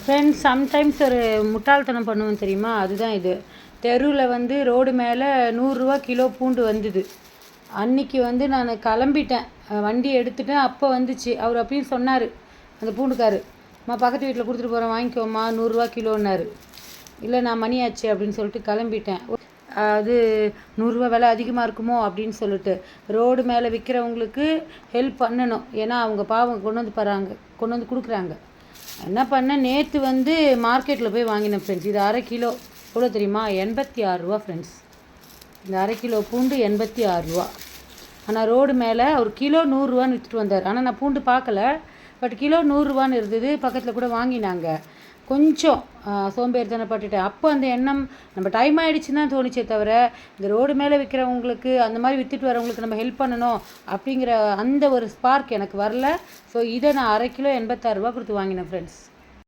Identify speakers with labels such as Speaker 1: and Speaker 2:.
Speaker 1: Friends sometimes ஒரு முட்டாள்தனம் பண்ணுவோம் தெரியுமா? அதுதான் இது. தெருவில் வந்து ரோடு மேலே நூறுரூவா கிலோ பூண்டு வந்தது. அன்னைக்கு வந்து நான் கிளம்பிட்டேன். வண்டி எடுத்துட்டேன் அப்போ வந்துச்சு. அவர் அப்பயும் சொன்னார் அந்த பூண்டுக்காரு அம்மா பக்கத்து வீட்டில் கொடுத்துட்டு போகிறேன் வாங்கிக்கோம்மா நூறுரூவா கிலோன்னாரு. இல்லை நான் மணி ஆச்சு அப்படின்னு சொல்லிட்டு கிளம்பிட்டேன். அது நூறுரூவா விலை அதிகமாக இருக்குமோ? அப்படின்னு சொல்லிட்டு ரோடு மேலே விற்கிறவங்களுக்கு ஹெல்ப் பண்ணணும். ஏன்னா அவங்க பாவம் கொண்டு வந்து போகிறாங்க கொண்டு வந்து கொடுக்குறாங்க. என்ன பண்ணேன் நேற்று வந்து மார்க்கெட்டில் போய் வாங்கினேன் ஃப்ரெண்ட்ஸ் இது அரை கிலோ. எவ்வளோ தெரியுமா? எண்பத்தி ஆறுரூவா ஃப்ரெண்ட்ஸ் இந்த அரை கிலோ பூண்டு எண்பத்தி ஆறுரூவா ஆனால் ரோடு மேலே ஒரு கிலோ நூறுரூவான்னு விற்றுட்டு வந்தார். ஆனால் நான் பூண்டு பார்க்கல. பட் கிலோ நூறுரூவான்னு இருந்தது. பக்கத்தில் கூட வாங்கினாங்க. கொஞ்சம் சோம்பேறித்தனப்பட்டுட்டேன் அப்போ அந்த எண்ணம் நம்ம டைம் ஆகிடுச்சுன்னு தான் தோணுச்சே தவிர இந்த ரோடு மேலே விற்கிறவங்களுக்கு அந்த மாதிரி விற்றுட்டு வரவங்களுக்கு நம்ம ஹெல்ப் பண்ணணும் அப்படிங்கிற அந்த ஒரு ஸ்பார்க் எனக்கு வரல. ஸோ இதை நான் அரை கிலோ எண்பத்தாறுரூவா கொடுத்து வாங்கினேன் ஃப்ரெண்ட்ஸ்